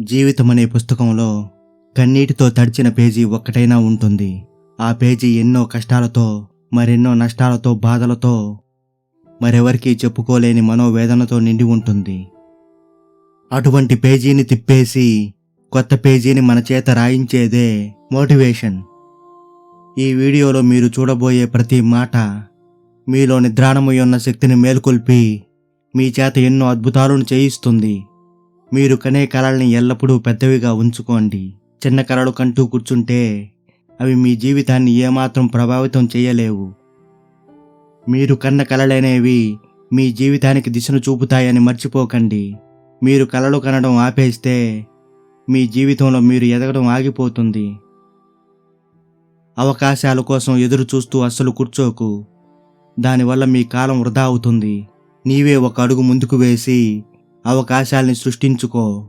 జీవితం అనే పుస్తకంలో కన్నీటితో తడిచిన పేజీ ఒక్కటైనా ఉంటుంది. ఆ పేజీ ఎన్నో కష్టాలతో మరెన్నో నష్టాలతో బాధలతో మరెవరికీ చెప్పుకోలేని మనోవేదనతో నిండి ఉంటుంది. అటువంటి పేజీని తిప్పేసి కొత్త పేజీని మన చేత రాయించేదే మోటివేషన్. ఈ వీడియోలో మీరు చూడబోయే ప్రతి మాట మీలో నిద్రాణమై ఉన్న శక్తిని మేల్కొల్పి మీ చేత ఎన్నో అద్భుతాలను చేయిస్తుంది. మీరు కనే కళల్ని ఎల్లప్పుడూ పెద్దవిగా ఉంచుకోండి. చిన్న కళలు కంటూ కూర్చుంటే అవి మీ జీవితాన్ని ఏమాత్రం ప్రభావితం చేయలేవు. మీరు కన్న కళలనేవి మీ జీవితానికి దిశను చూపుతాయని మర్చిపోకండి. మీరు కళలు కనడం ఆపేస్తే మీ జీవితంలో మీరు ఎదగడం ఆగిపోతుంది. అవకాశాల కోసం ఎదురు చూస్తూ అస్సలు కూర్చోకు. దానివల్ల మీ కాలం వృధా అవుతుంది. నీవే ఒక అడుగు ముందుకు వేసి అవకాశాల్ని సృష్టించుకో.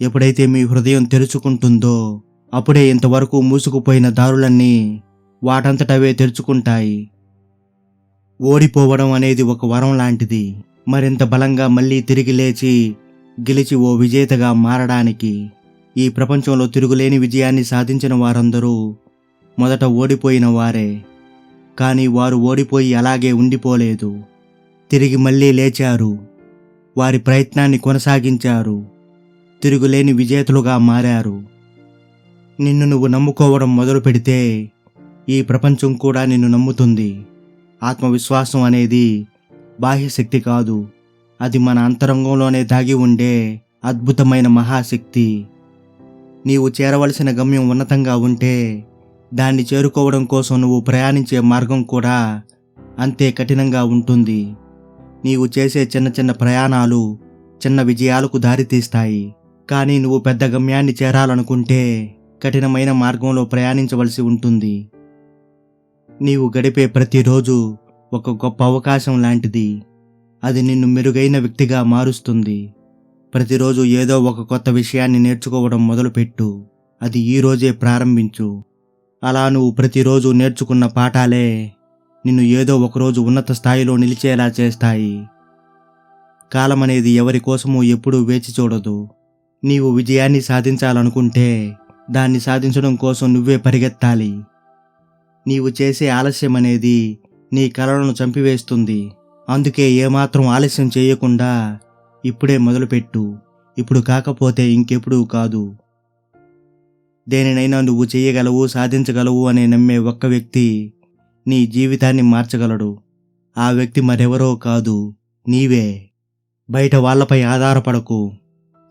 ఎప్పుడైతే మీ హృదయం తెరుచుకుంటుందో అప్పుడే ఇంతవరకు మూసుకుపోయిన దారులన్నీ వాటంతటవే తెరుచుకుంటాయి. ఓడిపోవడం అనేది ఒక వరం లాంటిది. మరింత బలంగా మళ్ళీ తిరిగి లేచి గెలిచి ఓ విజేతగా మారడానికి ఈ ప్రపంచంలో తిరుగులేని విజయాన్ని సాధించిన వారందరూ మొదట ఓడిపోయిన వారే. కానీ వారు ఓడిపోయి అలాగే ఉండిపోలేదు. తిరిగి మళ్ళీ లేచారు. వారి ప్రయత్నాన్ని కొనసాగించారు. తిరుగులేని విజేతలుగా మారారు. నిన్ను నువ్వు నమ్ముకోవడం మొదలు పెడితే ఈ ప్రపంచం కూడా నిన్ను నమ్ముతుంది. ఆత్మవిశ్వాసం అనేది బాహ్యశక్తి కాదు. అది మన అంతరంగంలోనే దాగి ఉండే అద్భుతమైన మహాశక్తి. నీవు చేరవలసిన గమ్యం ఉన్నతంగా ఉంటే దాన్ని చేరుకోవడం కోసం నువ్వు ప్రయాణించే మార్గం కూడా అంతే కఠినంగా ఉంటుంది. నీవు చేసే చిన్న చిన్న ప్రయాణాలు చిన్న విజయాలకు దారితీస్తాయి కానీ నువ్వు పెద్ద గమ్యాన్ని చేరాలనుకుంటే కఠినమైన మార్గంలో ప్రయాణించవలసి ఉంటుంది. నీవు గడిపే ప్రతిరోజు ఒక గొప్ప అవకాశం లాంటిది. అది నిన్ను మెరుగైన వ్యక్తిగా మారుస్తుంది. ప్రతిరోజు ఏదో ఒక కొత్త విషయాన్ని నేర్చుకోవడం మొదలుపెట్టు. అది ఈరోజే ప్రారంభించు. అలా నువ్వు ప్రతిరోజు నేర్చుకున్న పాఠాలే నిన్ను ఏదో ఒకరోజు ఉన్నత స్థాయిలో నిలిచేలా చేస్తాయి. కాలం అనేది ఎవరి కోసమూ ఎప్పుడూ వేచి చూడదు. నీవు విజయాన్ని సాధించాలనుకుంటే దాన్ని సాధించడం కోసం నువ్వే పరిగెత్తాలి. నీవు చేసే ఆలస్యం అనేది నీ కలలను చంపివేస్తుంది. అందుకే ఏమాత్రం ఆలస్యం చేయకుండా ఇప్పుడే మొదలుపెట్టు. ఇప్పుడు కాకపోతే ఇంకెప్పుడూ కాదు. దేనినైనా నువ్వు చేయగలవు సాధించగలవు అనే నమ్మే ఒక్క వ్యక్తి నీ జీవితాన్ని మార్చగలడు. ఆ వ్యక్తి మరెవరో కాదు నీవే. బయట వాళ్ళపై ఆధారపడకు.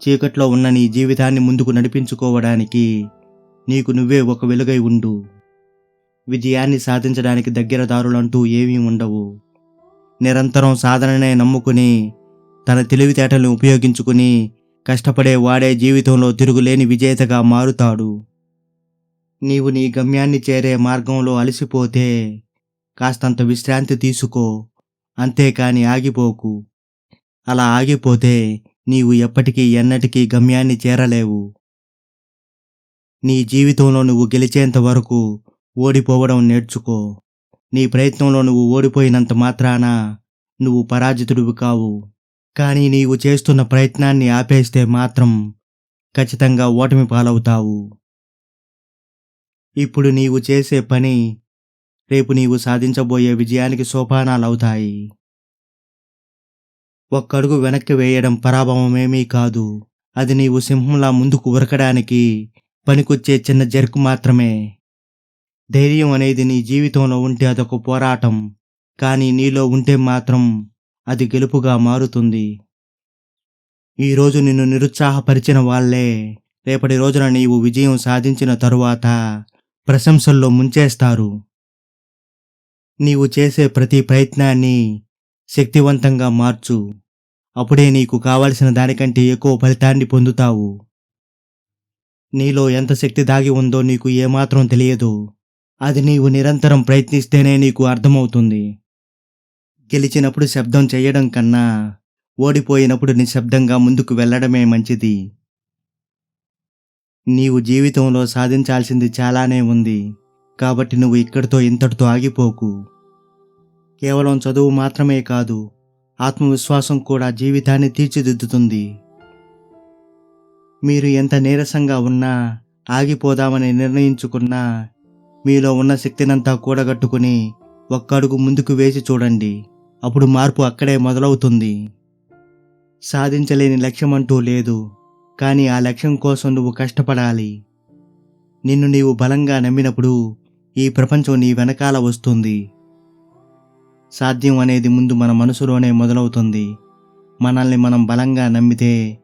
చీకట్లో ఉన్న నీ జీవితాన్ని ముందుకు నడిపించుకోవడానికి నీకు నువ్వే ఒక వెలుగై ఉండు. విజయాన్ని సాధించడానికి దగ్గర దారులంటూ ఏమీ ఉండవు. నిరంతరం సాధననే నమ్ముకుని తన తెలివితేటలను ఉపయోగించుకుని కష్టపడే వాడే జీవితంలో తిరుగులేని విజేతగా మారుతాడు. నీవు నీ గమ్యాన్ని చేరే మార్గంలో అలసిపోతే కాస్తంత విశ్రాంతి తీసుకో. అంతేకాని ఆగిపోకు. అలా ఆగిపోతే నీవు ఎప్పటికీ ఎన్నటికీ గమ్యాన్ని చేరలేవు. నీ జీవితంలో నువ్వు గెలిచేంత వరకు ఓడిపోవడం నేర్చుకో. నీ ప్రయత్నంలో నువ్వు ఓడిపోయినంత మాత్రాన నువ్వు పరాజితుడివి కావు. కానీ నీవు చేస్తున్న ప్రయత్నాన్ని ఆపేస్తే మాత్రం ఖచ్చితంగా ఓటమి పాలవుతావు. ఇప్పుడు నీవు చేసే పని రేపు నీవు సాధించబోయే విజయానికి సోపానాలవుతాయి. ఒక్కడుగు వెనక్కి వేయడం పరాభవమేమీ కాదు. అది నీవు సింహంలా ముందుకు ఉరకడానికి పనికొచ్చే చిన్న జర్కు మాత్రమే. ధైర్యం అనేది నీ జీవితంలో ఉంటే అదొక పోరాటం. కానీ నీలో ఉంటే మాత్రం అది గెలుపుగా మారుతుంది. ఈరోజు నిన్ను నిరుత్సాహపరిచిన వాళ్ళే. రేపటి రోజున నీవు విజయం సాధించిన తరువాత ప్రశంసల్లో ముంచేస్తారు. నీవు చేసే ప్రతి ప్రయత్నాన్ని శక్తివంతంగా మార్చు. అప్పుడే నీకు కావలసిన దానికంటే ఎక్కువ ఫలితాన్ని పొందుతావు. నీలో ఎంత శక్తి దాగి ఉందో నీకు ఏమాత్రం తెలియదు. అది నీవు నిరంతరం ప్రయత్నిస్తేనే నీకు అర్థమవుతుంది. గెలిచినప్పుడు శబ్దం చేయడం కన్నా ఓడిపోయినప్పుడు నిశ్శబ్దంగా ముందుకు వెళ్ళడమే మంచిది. నీవు జీవితంలో సాధించాల్సింది చాలానే ఉంది. కాబట్టి నువ్వు ఇక్కడితో ఇంతటితో ఆగిపోకు. కేవలం చదువు మాత్రమే కాదు ఆత్మవిశ్వాసం కూడా జీవితాన్ని తీర్చిదిద్దుతుంది. మీరు ఎంత నీరసంగా ఉన్నా ఆగిపోదామని నిర్ణయించుకున్నా మీలో ఉన్న శక్తినంతా కూడగట్టుకుని ఒక్క అడుగు ముందుకు వేసి చూడండి అప్పుడు మార్పు అక్కడే మొదలవుతుంది. సాధించలేని లక్ష్యం అంటూ లేదు కానీ ఆ లక్ష్యం కోసం నువ్వు కష్టపడాలి. నిన్ను నీవు బలంగా నమ్మినప్పుడు ఈ ప్రపంచం నీ వెనకాల వస్తుంది. సాధ్యం అనేది ముందు మన మనసులోనే మొదలవుతుంది. మనల్ని మనం బలంగా నమ్మితే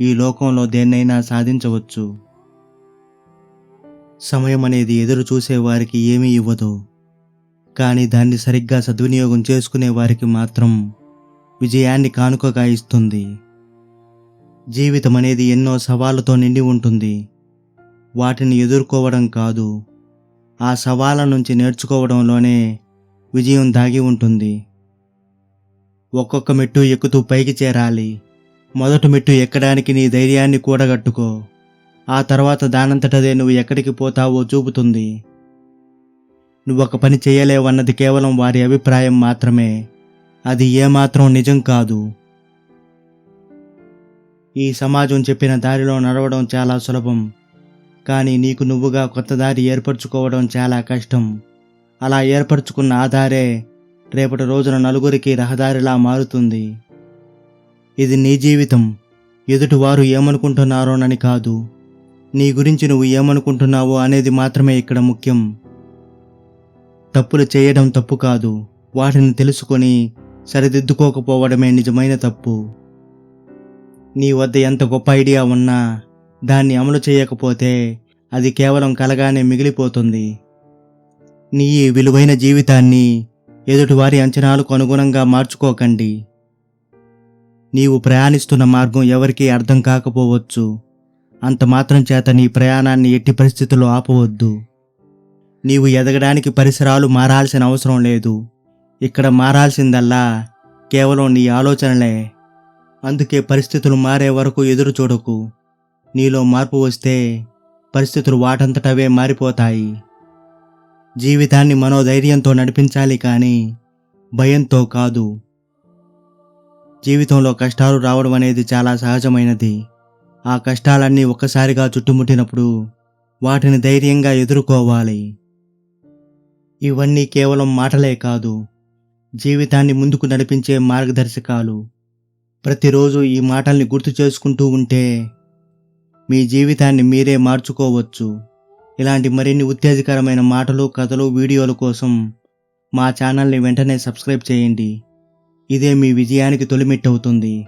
ఈ లోకంలో దేన్నైనా సాధించవచ్చు. సమయం అనేది ఎదురు చూసే వారికి ఏమీ ఇవ్వదు. కానీ దాన్ని సరిగ్గా సద్వినియోగం చేసుకునే వారికి మాత్రం విజయాన్ని కానుకగా ఇస్తుంది. జీవితం అనేది ఎన్నో సవాళ్ళతో నిండి ఉంటుంది. వాటిని ఎదుర్కోవడం కాదు. ఆ సవాళ్ళ నుంచి నేర్చుకోవడంలోనే విజయం దాగి ఉంటుంది. ఒక్కొక్క మెట్టు ఎక్కుతూ పైకి చేరాలి. మొదటి మెట్టు ఎక్కడానికి నీ ధైర్యాన్ని కూడగట్టుకో. ఆ తర్వాత దానంతటదే నువ్వు ఎక్కడికి పోతావో చూపుతుంది. నువ్వు ఒక పని చేయలేవన్నది కేవలం వారి అభిప్రాయం మాత్రమే. అది ఏమాత్రం నిజం కాదు. ఈ సమాజం చెప్పిన దారిలో నడవడం చాలా సులభం. కానీ నీకు నువ్వుగా కొత్త దారి ఏర్పరచుకోవడం చాలా కష్టం. అలా ఏర్పరచుకున్న ఆధారే రేపటి రోజున నలుగురికి రహదారిలా మారుతుంది. ఇది నీ జీవితం. ఎదుటివారు ఏమనుకుంటున్నారోనని కాదు. నీ గురించి నువ్వు ఏమనుకుంటున్నావో అనేది మాత్రమే ఇక్కడ ముఖ్యం. తప్పులు చేయడం తప్పు కాదు. వాటిని తెలుసుకొని సరిదిద్దుకోకపోవడమే నిజమైన తప్పు. నీ వద్ద ఎంత గొప్ప ఐడియా ఉన్నా దాన్ని అమలు చేయకపోతే అది కేవలం కలగానే మిగిలిపోతుంది. నీ ఈ విలువైన జీవితాన్ని ఎదుటివారి అంచనాలకు అనుగుణంగా మార్చుకోకండి. నీవు ప్రయాణిస్తున్న మార్గం ఎవరికీ అర్థం కాకపోవచ్చు. అంత మాత్రం చేత నీ ప్రయాణాన్ని ఎట్టి పరిస్థితుల్లో ఆపవద్దు. నీవు ఎదగడానికి పరిసరాలు మారాల్సిన అవసరం లేదు. ఇక్కడ మారాల్సిందల్లా కేవలం నీ ఆలోచనలే. అందుకే పరిస్థితులు మారే వరకు ఎదురు చూడకు నీలో మార్పు వస్తే పరిస్థితులు వాటంతటవే మారిపోతాయి. జీవితాన్ని మనోధైర్యంతో నడిపించాలి కానీ భయంతో కాదు. జీవితంలో కష్టాలు రావడం అనేది చాలా సహజమైనది. ఆ కష్టాలన్నీ ఒక్కసారిగా చుట్టుముట్టినప్పుడు వాటిని ధైర్యంగా ఎదుర్కోవాలి. ఇవన్నీ కేవలం మాటలే కాదు జీవితాన్ని ముందుకు నడిపించే మార్గదర్శకాలు. ప్రతిరోజు ఈ మాటల్ని గుర్తు చేసుకుంటూ ఉంటే మీ జీవితాన్ని మీరే మార్చుకోవచ్చు. ఇలాంటి మరిన్ని ఉత్తేజకరమైన మాటలు కథలు వీడియోల కోసం మా ఛానల్ని వెంటనే సబ్స్క్రైబ్ చేయండి. ఇదే మీ విజయానికి తొలిమెట్టవుతుంది.